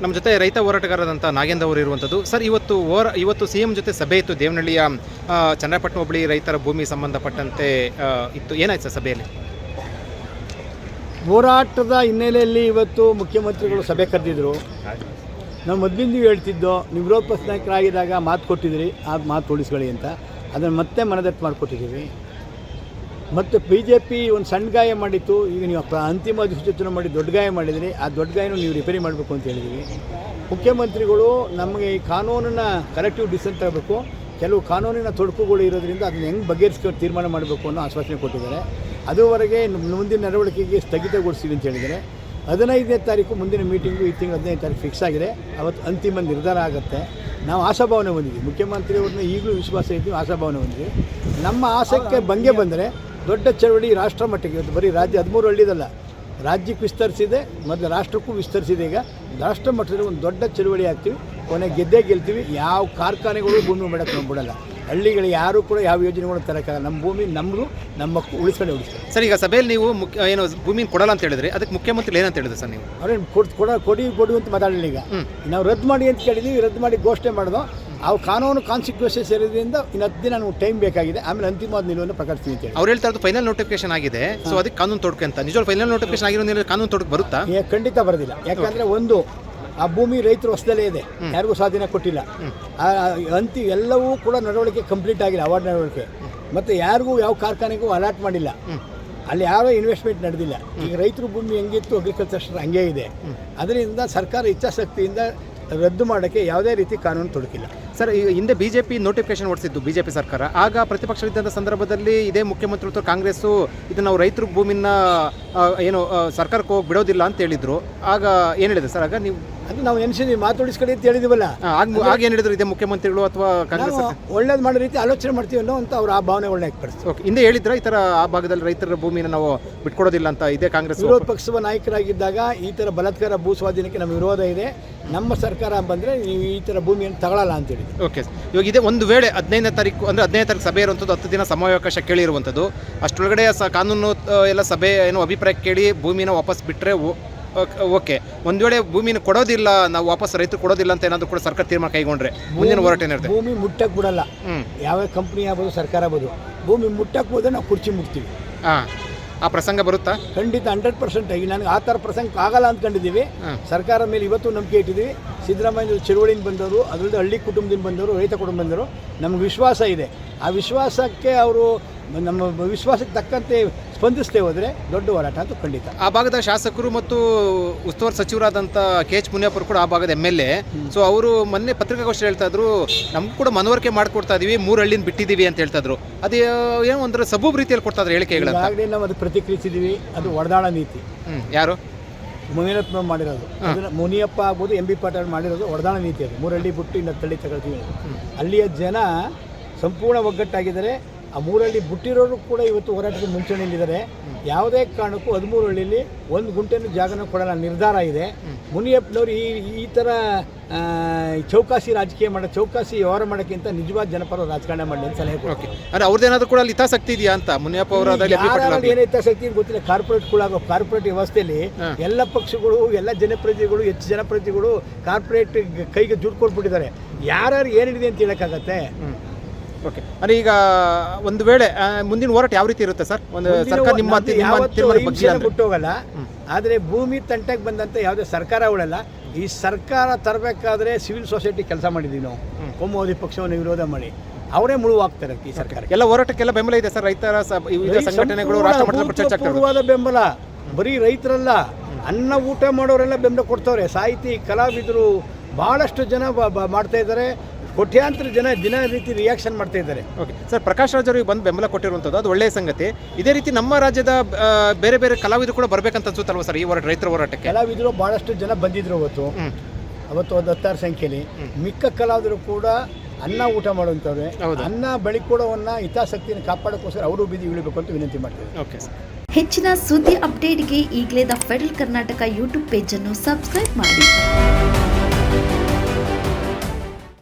ನಮ್ಮ ಜೊತೆ ರೈತ ಹೋರಾಟಗಾರರಾದಂಥ ನಾಗೇಂದ್ರ ಅವರು ಇರುವಂಥದ್ದು. ಸರ್, ಇವತ್ತು ಓರ ಇವತ್ತು ಸಿ ಎಂ ಜೊತೆ ಸಭೆ ಇತ್ತು ದೇವನಹಳ್ಳಿಯ ಚನ್ನಪಟ್ಟಣ ಹೋಬಳಿ ರೈತರ ಭೂಮಿ ಸಂಬಂಧಪಟ್ಟಂತೆ ಇತ್ತು. ಏನಾಯ್ತು ಸರ್ ಸಭೆಯಲ್ಲಿ? ಹೋರಾಟದ ಹಿನ್ನೆಲೆಯಲ್ಲಿ ಇವತ್ತು ಮುಖ್ಯಮಂತ್ರಿಗಳು ಸಭೆ ಕರೆದಿದ್ರು. ನಾವು ಮೊದಲಿಂದ ಹೇಳ್ತಿದ್ದೋ ನೀವು ವಿರೋಧ ಮಾತು ಕೊಟ್ಟಿದ್ರಿ, ಆ ಮಾತು ಉಳಿಸ್ಕೊಳ್ಳಿ ಅಂತ. ಅದನ್ನು ಮತ್ತೆ ಮನದಟ್ಟು ಮಾಡಿಕೊಟ್ಟಿದ್ದೀವಿ. ಮತ್ತು ಬಿ ಜೆ ಪಿ ಒಂದು ಸಣ್ಣ ಗಾಯ ಮಾಡಿತ್ತು. ಈಗ ನೀವು ಅಂತಿಮ ಅಧಿಸೂಚನೆ ಮಾಡಿ ದೊಡ್ಡ ಗಾಯ ಮಾಡಿದರೆ ಆ ದೊಡ್ಡ ಗಾಯನೂ ನೀವು ರಿಪೇರಿ ಮಾಡಬೇಕು ಅಂತ ಹೇಳಿದ್ದೀವಿ. ಮುಖ್ಯಮಂತ್ರಿಗಳು ನಮಗೆ ಈ ಕಾನೂನನ್ನು ಕರೆಕ್ಟಿವ್ ಡಿಸಿಷನ್ ತಗೋಬೇಕು ಕೆಲವು ಕಾನೂನಿನ ತೊಡಕುಗಳು ಇರೋದ್ರಿಂದ ಅದನ್ನ ಹೆಂಗೆ ಬಗೆಹರಿಸ್ಕೊ ತೀರ್ಮಾನ ಮಾಡಬೇಕು ಅನ್ನೋ ಆಶ್ವಾಸನೆ ಕೊಟ್ಟಿದ್ದಾರೆ. ಅದುವರೆಗೆ ಮುಂದಿನ ನಡವಳಿಕೆಗೆ ಸ್ಥಗಿತಗೊಳಿಸ್ತೀವಿ ಅಂತ ಹೇಳಿದ್ದಾರೆ. ಹದಿನೈದನೇ ತಾರೀಕು ಮುಂದಿನ ಮೀಟಿಂಗು ಈ ತಿಂಗಳು ಹದಿನೈದು ತಾರೀಕು ಫಿಕ್ಸ್ ಆಗಿದೆ. ಅವತ್ತು ಅಂತಿಮ ನಿರ್ಧಾರ ಆಗುತ್ತೆ. ನಾವು ಆಶಾಭಾವನೆ ಹೊಂದಿದ್ವಿ ಮುಖ್ಯಮಂತ್ರಿಯವ್ರನ್ನ ಈಗಲೂ ವಿಶ್ವಾಸ ಇದ್ದೀವಿ ಆಶಾಭಾವನೆ ಹೊಂದಿದ್ವಿ ನಮ್ಮ ಆಸಕ್ಕೆ ಬಂಗೆ ಬಂದರೆ ದೊಡ್ಡ ಚಳವಳಿ ರಾಷ್ಟ್ರ ಮಟ್ಟಿಗೆ. ಇವತ್ತು ಬರೀ ರಾಜ್ಯ ಹದಿಮೂರು ಹಳ್ಳಿದಲ್ಲ. ರಾಜ್ಯಕ್ಕೆ ವಿಸ್ತರಿಸಿದೆ ಮತ್ತು ರಾಷ್ಟ್ರಕ್ಕೂ ವಿಸ್ತರಿಸಿದೆ ಈಗ. ರಾಷ್ಟ್ರ ಮಟ್ಟದಲ್ಲಿ ಒಂದು ದೊಡ್ಡ ಚಳುವಳಿ ಆಗ್ತೀವಿ. ಕೊನೆ ಗೆದ್ದೇ ಗೆಲ್ತೀವಿ. ಯಾವ ಕಾರ್ಖಾನೆಗಳು ಭೂಮಿ ಮಾಡಕ್ಕೆ ನಾವು ಬಿಡಲ್ಲ ಹಳ್ಳಿಗಳು ಯಾರು ಕೂಡ ಯಾವ ಯೋಜನೆಗಳು ತರೋಕ್ಕಾಗಲ್ಲ. ನಮ್ಮ ಭೂಮಿ ನಮ್ಮದು ನಮ್ಮ ಉಳಿಸ್ಕೊಂಡು ಉಳಿಸ್ತಾರೆ ಸರ್ ಈಗ ಸಭೆಯಲ್ಲಿ ನೀವು ಮುಖ್ಯ ಏನು ಭೂಮಿ ಕೊಡಲ್ಲ ಅಂತ ಹೇಳಿದ್ರೆ. ಅದಕ್ಕೆ ಮುಖ್ಯಮಂತ್ರಿ ಏನಂತ ಹೇಳಿದ್ರು ಸರ್ ನೀವು? ಅವ್ರೇನು ಕೊಡ್ ಕೊಡ ಕೊಡಿ ಕೊಡಿ ಅಂತ ಮಾತಾಡಲಿಲ್ಲ ಈಗ. ನಾವು ರದ್ದು ಮಾಡಿ ಅಂತ ಕೇಳಿದ್ದೀವಿ ರದ್ದು ಮಾಡಿ ಘೋಷಣೆ ಮಾಡೋದು ಅವು ಕಾನೂನು ಕಾನ್ಸಿಕ್ವೆನ್ಸಸ್ ಇರೋದ್ರಿಂದ ಇನ್ನು ಹತ್ತು ದಿನ ನಮ್ಗೆ ಟೈಮ್ ಬೇಕಾಗಿದೆ. ಆಮೇಲೆ ಅಂತಿಮವಾದ ನಿಲುವನ್ನು ಪ್ರಕಟಿಸ್ತೀವಿ ಅಂತ ಹೇಳಿ. ಅವ್ರು ಹೇಳ್ತಾ ಇರೋದು ಫೈನಲ್ ನೋಟಿಫಿಕೇಶನ್ ಆಗಿದೆ. ಸೊ ಅದಕ್ಕೆ ಕಾನೂನು ತೊಡಕೆ ಅಂತ. ನಿಜವಾಗ್ಲೂ ಫೈನಲ್ ನೋಟಿಫಿಕೇಶನ್ ಆಗಿರೋ ಕಾನೂನು ತೊಡಕೆ ಬರುತ್ತಾ? ಏ, ಖಂಡಿತ ಬರೋದಿಲ್ಲ. ಯಾಕಂದರೆ ಒಂದು ಆ ಭೂಮಿ ರೈತರ ಹೊಸದಲ್ಲೇ ಇದೆ. ಯಾರಿಗೂ ಸ್ವಾಧೀನ ಕೊಟ್ಟಿಲ್ಲ. ಆ ಅಂತಿ ಎಲ್ಲವೂ ಕೂಡ ನಡವಳಿಕೆ ಕಂಪ್ಲೀಟ್ ಆಗಿಲ್ಲ ಅವಾರ್ಡ್ ನಡವಳಿಕೆ. ಮತ್ತು ಯಾರಿಗೂ ಯಾವ ಕಾರ್ಖಾನೆಗೂ ಅಲಾಟ್ ಮಾಡಿಲ್ಲ. ಅಲ್ಲಿ ಯಾವ ಇನ್ವೆಸ್ಟ್ಮೆಂಟ್ ನಡೆದಿಲ್ಲ. ಈಗ ರೈತರು ಭೂಮಿ ಹೆಂಗಿತ್ತು ಅಗ್ರಿಕಲ್ಚರ್ ಹಂಗೆ ಇದೆ. ಅದರಿಂದ ಸರ್ಕಾರ ಇಚ್ಛಾಶಕ್ತಿಯಿಂದ ರದ್ದು ಮಾಡೋಕ್ಕೆ ಯಾವುದೇ ರೀತಿ ಕಾನೂನು ತೊಡಕಿಲ್ಲ. ಸರ್ ಈಗ ಹಿಂದೆ ಬಿಜೆಪಿ ನೋಟಿಫಿಕೇಶನ್ ಜೆ ಬಿಜೆಪಿ ಸರ್ಕಾರ. ಆಗ ಪ್ರತಿಪಕ್ಷವಿದ್ದಂಥ ಸಂದರ್ಭದಲ್ಲಿ ಇದೇ ಮುಖ್ಯಮಂತ್ರಿ ಅಥವಾ ಕಾಂಗ್ರೆಸ್ಸು ಇದು ನಾವು ರೈತರ ಭೂಮಿನ ಏನು ಸರ್ಕಾರಕ್ಕೆ ಹೋಗಿ ಬಿಡೋದಿಲ್ಲ ಅಂತ ಹೇಳಿದ್ರು. ಆಗ ಏನು ಹೇಳಿದೆ ಸರ್? ಆಗ ನೀವು ಅದು ನಾವು ಎನ್ಸಿದ್ವಿ ಮಾತಾಡಿಸ್ಕೊಳ್ಳಿ ಅಂತ ಹೇಳಿದಿವಲ್ಲ. ಆಗ ಏನು ಹೇಳಿದ್ರು ಇದೆ ಮುಖ್ಯಮಂತ್ರಿಗಳು ಅಥವಾ ಕಾಂಗ್ರೆಸ್ ಒಳ್ಳೇದು ಮಾಡೋ ರೀತಿ ಆಲೋಚನೆ ಮಾಡ್ತೀವಿ ಅನ್ನೋ ಅಂತ ಅವ್ರು ಆ ಭಾವನೆಗಳನ್ನ ವ್ಯಕ್ತಪಡಿಸ್ತಾರೆ. ಓಕೆ ಹಿಂದೆ ಹೇಳಿದ್ರ ಈ ಥರ ಆ ಭಾಗದಲ್ಲಿ ರೈತರ ಭೂಮಿನ ನಾವು ಬಿಟ್ಕೊಡೋದಿಲ್ಲ ಅಂತ ಇದೆ ಕಾಂಗ್ರೆಸ್ ವಿರೋಧ ಪಕ್ಷದ ನಾಯಕರಾಗಿದ್ದಾಗ ಈ ಥರ ಬಲತ್ಕಾರ ಭೂ ಸ್ವಾಧೀನಕ್ಕೆ ನಮ್ಮ ವಿರೋಧ ಇದೆ. ನಮ್ಮ ಸರ್ಕಾರ ಬಂದರೆ ನೀವು ಈ ಥರ ಭೂಮಿಯನ್ನು ತಗೊಳ್ಳಲ್ಲ ಅಂತೇಳಿ ಓಕೆ ಇವಾಗ ಇದೆ ಒಂದು ವೇಳೆ ಹದಿನೈದನೇ ತಾರೀಕು ಅಂದರೆ ಹದಿನೈದು ತಾರೀಕು ಸಭೆ ಇರುವಂಥದ್ದು ಹತ್ತು ದಿನ ಸಮಯಾವಕಾಶ ಕೇಳಿರುವಂಥದ್ದು ಅಷ್ಟರೊಳಗಡೆ ಸ ಕಾನೂನು ಎಲ್ಲ ಸಭೆ ಏನು ಅಭಿಪ್ರಾಯ ಕೇಳಿ ಭೂಮಿನ ವಾಪಸ್ ಬಿಟ್ಟರೆ ಓಕೆ ಒಂದು ವೇಳೆ ಭೂಮಿನ ಕೊಡೋದಿಲ್ಲ ನಾವು ವಾಪಸ್ ರೈತರು ಕೊಡೋದಿಲ್ಲ ಅಂತ ಏನಾದರೂ ಕೂಡ ಸರ್ಕಾರ ತೀರ್ಮಾನ ಕೈಗೊಂಡ್ರೆ ಮುಂದಿನ ಹೋರಾಟ ಏನಿರುತ್ತೆ ಭೂಮಿ ಮುಟ್ಟಕ್ಕೆ ಬಿಡಲ್ಲ. ಯಾವ ಕಂಪ್ನಿ ಆಗ್ಬೋದು ಸರ್ಕಾರ ಆಗ್ಬೋದು ಭೂಮಿ ಮುಟ್ಟಕ್ಕೆ ಹೋದ್ರೆ ನಾವು ಕುರ್ಚಿ ಮುಟ್ತೀವಿ. ಹಾಂ. ಆ ಪ್ರಸಂಗ ಬರುತ್ತಾ? ಖಂಡಿತ ಹಂಡ್ರೆಡ್ ಪರ್ಸೆಂಟ್ ಆಗಿ ನನಗೆ ಆ ಥರ ಪ್ರಸಂಗ ಆಗಲ್ಲ ಅಂದ್ಕೊಂಡಿದ್ದೀವಿ. ಸರ್ಕಾರ ಮೇಲೆ ಇವತ್ತು ನಂಬಿಕೆ ಇಟ್ಟಿದ್ದೀವಿ. ಸಿದ್ದರಾಮಯ್ಯ ಚಳುವಳಿಯಿಂದ ಬಂದವರು ಅದರಲ್ಲಿ ಹಳ್ಳಿ ಕುಟುಂಬದಿಂದ ಬಂದವರು ರೈತ ಕುಟುಂಬ ಬಂದವರು ನಮಗೆ ವಿಶ್ವಾಸ ಇದೆ. ಆ ವಿಶ್ವಾಸಕ್ಕೆ ಅವರು ನಮ್ಮ ವಿಶ್ವಾಸಕ್ಕೆ ತಕ್ಕಂತೆ ಸ್ಪಂದಿಸ್ತೇ ಹೋದರೆ ದೊಡ್ಡ ಹೋರಾಟ ಅಂತ ಖಂಡಿತ. ಆ ಭಾಗದ ಶಾಸಕರು ಮತ್ತು ಉಸ್ತುವಾರಿ ಸಚಿವರಾದಂಥ ಕೆ ಎಚ್ ಮುನಿಯಪ್ಪರು ಕೂಡ ಆ ಭಾಗದ ಎಂ ಎಲ್ ಎ. ಸೊ ಅವರು ಮೊನ್ನೆ ಪತ್ರಿಕಾಗೋಷ್ಠಿ ಹೇಳ್ತಾ ಇದ್ರು ನಮ್ಗೆ ಕೂಡ ಮನವರಿಕೆ ಮಾಡಿಕೊಡ್ತಾ ಇದೀವಿ ಮೂರು ಹಳ್ಳಿನ ಬಿಟ್ಟಿದ್ದೀವಿ ಅಂತ ಹೇಳ್ತಾ ಇದ್ರು. ಅದು ಏನೋ ಒಂದರ ಸಬೂಬ್ ರೀತಿಯಲ್ಲಿ ಕೊಡ್ತಾ ಇದ್ರು ಹೇಳಿಕೆಗಳು ನಾವು ಅದು ಪ್ರತಿಕ್ರಿಯಿಸಿದ್ದೀವಿ ಅದು ಒಡದಾಳ ನೀತಿ. ಯಾರು? ಮುನಿಯಪ್ಪ ಮಾಡಿರೋದು. ಅದನ್ನ ಮುನಿಯಪ್ಪ ಆಗ್ಬೋದು ಎಂ ಬಿ ಪಾಟೀಲ್ ಮಾಡಿರೋದು ಒಡದಾಳ ನೀತಿ ಅದು. ಹಳ್ಳಿ ಬಿಟ್ಟು ಇನ್ನು ತಳ್ಳಿ ತಗೊಳ್ತೀವಿ. ಅಲ್ಲಿಯ ಜನ ಸಂಪೂರ್ಣ ಒಗ್ಗಟ್ಟಾಗಿದ್ದಾರೆ. ಆ ಮೂರಳ್ಳಿ ಬಿಟ್ಟಿರೋರು ಕೂಡ ಇವತ್ತು ಹೋರಾಟದ ಮುಂಚೂಣಿಯಲ್ಲಿದ್ದಾರೆ ಯಾವುದೇ ಕಾರಣಕ್ಕೂ ಹದಿಮೂರು ಹಳ್ಳಿಯಲ್ಲಿ ಒಂದು ಗುಂಟೆನೂ ಜಾಗನ ಕೊಡಲ್ಲ ನಿರ್ಧಾರ ಇದೆ. ಮುನಿಯಪ್ಪನವರು ಈ ಈ ಥರ ಚೌಕಾಸಿ ರಾಜಕೀಯ ಮಾಡೋ ಚೌಕಾಸಿ ವ್ಯವಹಾರ ಮಾಡೋಕ್ಕಿಂತ ನಿಜವಾದ ಜನಪರ ರಾಜಕಾರಣ ಮಾಡಿ ಅಂತ ಸಲಹೆ ಕೊಡೋಕೆ ಓಕೆ ಅಂದರೆ ಅವ್ರದ್ದೇನಾದ್ರೂ ಕೂಡ ಅಲ್ಲಿ ಹಿತಾಸಕ್ತಿ ಇದೆಯಾ ಅಂತ? ಮುನಿಯಪ್ಪ ಅವರ ಏನು ಹಿತಾಸಕ್ತಿ ಗೊತ್ತಿಲ್ಲ. ಕಾರ್ಪೊರೇಟ್ ಕುಳಾಗೋ ಕಾರ್ಪೊರೇಟ್ ವ್ಯವಸ್ಥೆಯಲ್ಲಿ ಎಲ್ಲ ಪಕ್ಷಗಳು ಎಲ್ಲ ಜನಪ್ರತಿನಿಧಿಗಳು ಹೆಚ್ಚು ಜನಪ್ರತಿನಿಧಿಗಳು ಕಾರ್ಪೊರೇಟ್ ಕೈಗೆ ದುಡ್ಡು ಕೊಟ್ಬಿಟ್ಟಿದ್ದಾರೆ ಯಾರ್ಯಾರು ಏನಿದೆ ಅಂತ ಹೇಳಕ್ಕಾಗತ್ತೆ? ಓಕೆ. ಅಂದರೆ ಈಗ ಒಂದು ವೇಳೆ ಆ, ಮುಂದಿನ ಹೋರಾಟ ಯಾವ ರೀತಿ ಇರುತ್ತೆ ಸರ್? ಒಂದು ಸರ್ಕಾರ ನಿಮ್ಮ ನಮ್ದು ನಿಮ್ಮ ತೀರ್ಮಾನ ಬಗ್ಗೆ ಅಂದ್ರೆ ಬಿಟ್ಟೋಗಲ್ಲ. ಆದರೆ ಭೂಮಿ ತಂಟೆಗೆ ಬಂದಂತ ಯಾವುದೇ ಸರ್ಕಾರ ಉಳಲ್ಲ. ಈ ಸರ್ಕಾರ ತರಬೇಕಾದ್ರೆ ಸಿವಿಲ್ ಸೊಸೈಟಿ ಕೆಲಸ ಮಾಡಿದ್ದೀವಿ ನಾವು. ಕೋಮುವಾದಿ ಪಕ್ಷವನ್ನು ವಿರೋಧ ಮಾಡಿ. ಅವರೇ ಮುಳುವಾಗ್ತಾರೆ ಈ ಸರ್ಕಾರಕ್ಕೆ. ಎಲ್ಲ ಹೋರಾಟಕ್ಕೆಲ್ಲ ಬೆಂಬಲ ಇದೆ ಸರ್? ರೈತರ ಸ- ವಿವಿಧ ಸಂಘಟನೆಗಳು ರಾಷ್ಟ್ರ ಮಟ್ಟದಲ್ಲಿ ಚರ್ಚೆ ಪೂರ್ವದ ಬೆಂಬಲ. ಬರೀ ರೈತರಲ್ಲ. ಅನ್ನ ಊಟ ಮಾಡೋರೆಲ್ಲ ಬೆಂಬಲ ಕೊಡ್ತವ್ರೆ. ಸಾಹಿತಿ ಕಲಾವಿದರು ಬಹಳಷ್ಟು ಜನ ಬ- ಬ- ಮಾಡ್ತಾ ಇದ್ದಾರೆ. ಕೋಟ್ಯಾಂತರ ಜನ ದಿನ ರೀತಿ ರಿಯಾಕ್ಷನ್ ಮಾಡ್ತಾ ಇದ್ದಾರೆ. ಓಕೆ ಸರ್ ಪ್ರಕಾಶ್ ರಾಜ್ ಅವರಿಗೆ ಬಂದು ಬೆಂಬಲ ಕೊಟ್ಟಿರುವಂಥದ್ದು ಅದು ಒಳ್ಳೆಯ ಸಂಗತಿ. ಇದೇ ರೀತಿ ನಮ್ಮ ರಾಜ್ಯದ ಬೇರೆ ಬೇರೆ ಕಲಾವಿದರು ಕೂಡ ಬರಬೇಕಂತ ಅನ್ಸುತ್ತಲ್ವ ಸರ್ ಈ ಹೋರಾಟ ರೈತರ ಹೋರಾಟಕ್ಕೆ? ಕಲಾವಿದರು ಬಹಳಷ್ಟು ಜನ ಬಂದಿದ್ರು ಅವತ್ತು. ಅವತ್ತು ಒಂದು ಹತ್ತಾರು ಸಂಖ್ಯೆಯಲ್ಲಿ. ಮಿಕ್ಕ ಕಲಾವಿದರು ಕೂಡ ಅನ್ನ ಊಟ ಮಾಡುವಂಥವ್ರೆ. ಹೌದು. ಅನ್ನ ಬಳಿಕೊಡೋವನ್ನ ಹಿತಾಸಕ್ತಿಯನ್ನು ಕಾಪಾಡೋಕ್ಕೋಸ್ಕರ ಅವರು ಬೀದಿ ಇಳಿಬೇಕು ಅಂತ ವಿನಂತಿ ಮಾಡ್ತೀವಿ. ಓಕೆ ಸರ್ ಹೆಚ್ಚಿನ ಸುದ್ದಿ ಅಪ್ಡೇಟ್ಗೆ ಈಗಲೇ ದ ಫೆಡರಲ್ ಕರ್ನಾಟಕ ಯೂಟ್ಯೂಬ್ ಪೇಜನ್ನು ಸಬ್ಸ್ಕ್ರೈಬ್ ಮಾಡಿ.